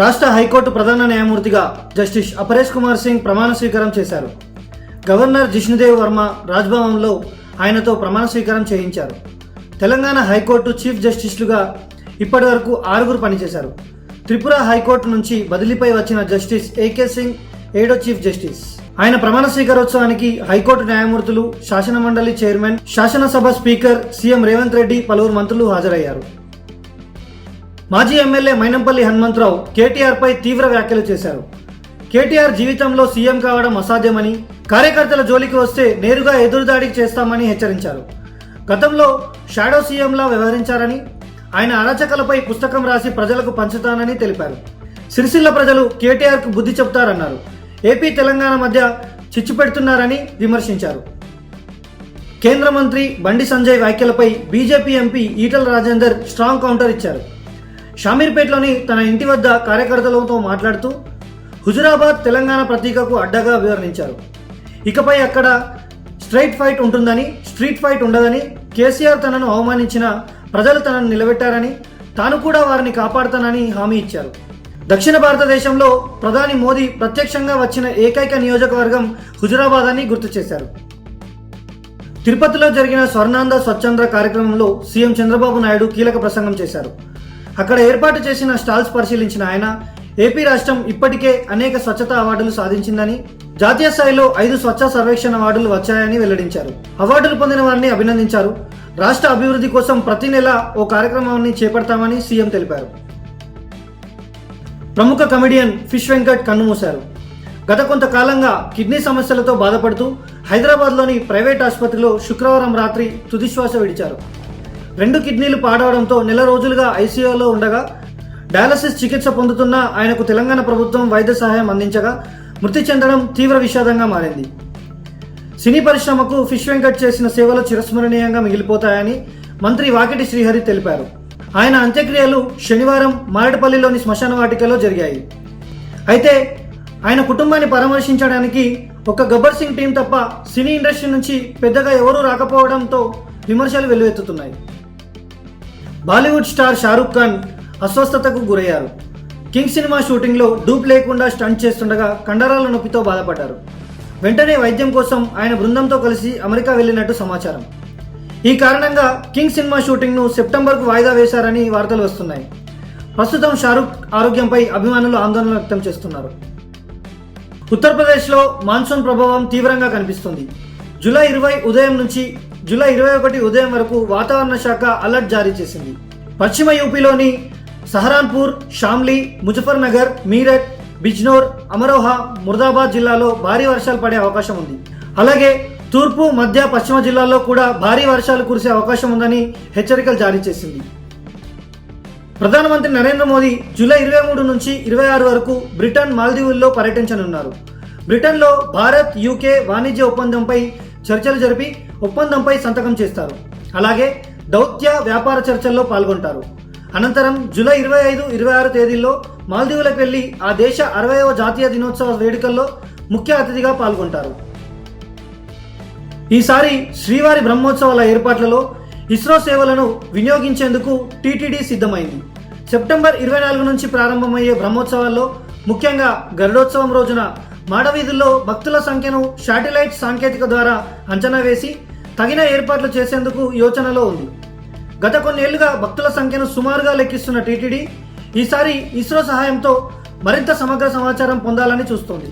రాష్ట్ర హైకోర్టు ప్రధాన న్యాయమూర్తిగా జస్టిస్ అపరేష్ కుమార్ సింగ్ ప్రమాణ స్వీకారం చేశారు. గవర్నర్ జిష్ణుదేవ్ వర్మ రాజ్భవన్లో ఆయనతో ప్రమాణ స్వీకారం చేయించారు. తెలంగాణ హైకోర్టు చీఫ్ జస్టిస్లుగా ఇప్పటి వరకు ఆరుగురు పనిచేశారు. త్రిపుర హైకోర్టు నుంచి బదిలీపై వచ్చిన జస్టిస్ ఏకే సింగ్ ఏడో చీఫ్ జస్టిస్. ఆయన ప్రమాణ స్వీకారోత్సవానికి హైకోర్టు న్యాయమూర్తులు శాసన మండలి చైర్మన్ శాసనసభ స్పీకర్ సీఎం రేవంత్ రెడ్డి పలువురు మంత్రులు హాజరయ్యారు. మాజీ ఎమ్మెల్యే మైనంపల్లి హనుమంతరావు కేటీఆర్పై తీవ్ర వ్యాఖ్యలు చేశారు. కేటీఆర్ జీవితంలో సీఎం కావడం అసాధ్యమని కార్యకర్తల జోలికి వస్తే నేరుగా ఎదురుదాడికి చేస్తామని హెచ్చరించారు. గతంలో షాడో సీఎంలా వ్యవహరించారని ఆయన అరాచకలపై పుస్తకం రాసి ప్రజలకు పంచుతానని తెలిపారు. సిరిసిల్ల ప్రజలు కేటీఆర్కు బుద్ధి చెప్తారన్నారు ఏపీ తెలంగాణ మధ్య చిచ్చు పెడుతున్నారని విమర్శించారు. కేంద్ర మంత్రి బండి సంజయ్ వ్యాఖ్యలపై BJP MP Etela Rajender strong counter ఇచ్చారు. షామీర్పేటలోని తన ఇంటి వద్ద కార్యకర్తలతో మాట్లాడుతూ హుజురాబాద్ తెలంగాణ ప్రతీకకు అడ్డగా వివరించారు ఇకపై అక్కడ స్ట్రైట్ ఫైట్ ఉంటుందని స్ట్రీట్ ఫైట్ ఉండదని కేసీఆర్ తనను అవమానించిన ప్రజలు తనను నిలబెట్టారని తాను కూడా వారిని కాపాడుతానని హామీ ఇచ్చారు. దక్షిణ భారతదేశంలో ప్రధాని మోదీ ప్రత్యక్షంగా వచ్చిన ఏకైక నియోజకవర్గం హుజురాబాద్ అని గుర్తు చేశారు. తిరుపతిలో జరిగిన స్వర్ణాంద స్వచ్ఛంద్ర కార్యక్రమంలో సీఎం చంద్రబాబు నాయుడు కీలక ప్రసంగం చేశారు. అక్కడ ఏర్పాటు చేసిన స్టాల్స్ పరిశీలించిన ఆయన ఏపీ రాష్ట్రం ఇప్పటికే అనేక స్వచ్ఛత అవార్డులు సాధించిందని జాతీయ స్థాయిలో ఐదు స్వచ్ఛ సర్వేక్షణ అవార్డులు వచ్చాయని వెల్లడించారు. అవార్డులు పొందిన వారిని అభినందించారు. రాష్ట్ర అభివృద్ధి కోసం ప్రతి నెల ఓ కార్యక్రమాన్ని చేపడతామని సీఎం తెలిపారు. ప్రముఖ కమెడియన్ ఫిష్ వెంకట్ కన్నుమూశారు. గత కొంతకాలంగా కిడ్నీ సమస్యలతో బాధపడుతూ హైదరాబాద్లోని ప్రైవేట్ ఆసుపత్రిలో శుక్రవారం రాత్రి తుదిశ్వాస విడిచారు. రెండు కిడ్నీలు పాడవడంతో నెల రోజులుగా ఐసీయూలో ఉండగా డయాలసిస్ చికిత్స పొందుతున్న ఆయనకు తెలంగాణ ప్రభుత్వం వైద్య సహాయం అందించగా మృతి చెందడం తీవ్ర విషాదంగా మారింది. సినీ పరిశ్రమకు ఫిష్ వెంకట్ చేసిన సేవలు చిరస్మరణీయంగా మిగిలిపోతాయని మంత్రి వాకిటి శ్రీహరి తెలిపారు. ఆయన అంత్యక్రియలు శనివారం మారేటపల్లిలోని శ్మశాన వాటికలో జరిగాయి. అయితే ఆయన కుటుంబాన్ని పరామర్శించడానికి ఒక గబ్బర్ సింగ్ టీం తప్ప సినీ ఇండస్ట్రీ నుంచి పెద్దగా ఎవరూ రాకపోవడంతో విమర్శలు వెల్లువెత్తుతున్నాయి. బాలీవుడ్ స్టార్ షారూక్ ఖాన్ అస్వస్థతకు గురయ్యారు. కింగ్ సినిమా షూటింగ్లో డూప్ లేకుండా స్టంట్ చేస్తుండగా కండరాల నొప్పితో బాధపడ్డారు. వెంటనే వైద్యం కోసం ఆయన బృందంతో కలిసి అమెరికా వెళ్ళినట్టు సమాచారం. ఈ కారణంగా కింగ్ సినిమా షూటింగ్ను సెప్టెంబర్కు వాయిదా వేశారని వార్తలు వస్తున్నాయి. ప్రస్తుతం షారూక్ ఆరోగ్యంపై అభిమానులు ఆందోళన వ్యక్తం చేస్తున్నారు. ఉత్తరప్రదేశ్లో మాన్సూన్ ప్రభావం తీవ్రంగా కనిపిస్తుంది. జూలై ఇరవై ఉదయం నుంచి జూలై ఇరవై ఒకటి ఉదయం వరకు వాతావరణ శాఖ అలర్ట్ జారీ చేసింది. పశ్చిమ యూపీలోని సహరాన్పూర్ షామ్లీ ముజఫర్నగర్ మీరట్ బిజ్నోర్ అమరోహా ముర్దాబాద్ జిల్లాలో భారీ వర్షాలు పడే అవకాశం ఉంది. అలాగే తూర్పు మధ్య పశ్చిమ జిల్లాల్లో కూడా భారీ వర్షాలు కురిసే అవకాశం ఉందని హెచ్చరికలు జారీ చేసింది. ప్రధానమంత్రి నరేంద్ర మోదీ జూలై ఇరవై మూడు నుంచి ఇరవై ఆరు వరకు బ్రిటన్ మాల్దీవుల్లో పర్యటించనున్నారు. బ్రిటన్లో భారత్ యూకే వాణిజ్య ఒప్పందంపై చర్చలు జరిపి ఒప్పందంపై సంతకం చేస్తారు. అలాగే దౌత్య వ్యాపార చర్చల్లో పాల్గొంటారు. అనంతరం జూలై ఇరవై ఐదు ఇరవై ఆరు తేదీల్లో మాల్దీవులకు వెళ్ళి ఆ దేశ అరవైవ జాతీయ దినోత్సవ వేడుకల్లో ముఖ్య అతిథిగా పాల్గొంటారు. ఈసారి శ్రీవారి బ్రహ్మోత్సవాల ఏర్పాట్లలో ఇస్రో సేవలను వినియోగించేందుకు టీటీడీ సిద్ధమైంది. సెప్టెంబర్ ఇరవై నాలుగు నుంచి ప్రారంభమయ్యే బ్రహ్మోత్సవాల్లో ముఖ్యంగా గరుడోత్సవం రోజున మాడవీధుల్లో భక్తుల సంఖ్యను శాటిలైట్ సాంకేతిక ద్వారా అంచనా వేసి తగిన ఏర్పాట్లు చేసేందుకు యోచనలో ఉంది. గత కొన్నేళ్ళుగా భక్తుల సంఖ్యను సుమారుగా లెక్కిస్తున్న టీటీడీ ఈసారి ఇస్రో సహాయంతో మరింత సమగ్ర సమాచారం పొందాలని చూస్తోంది.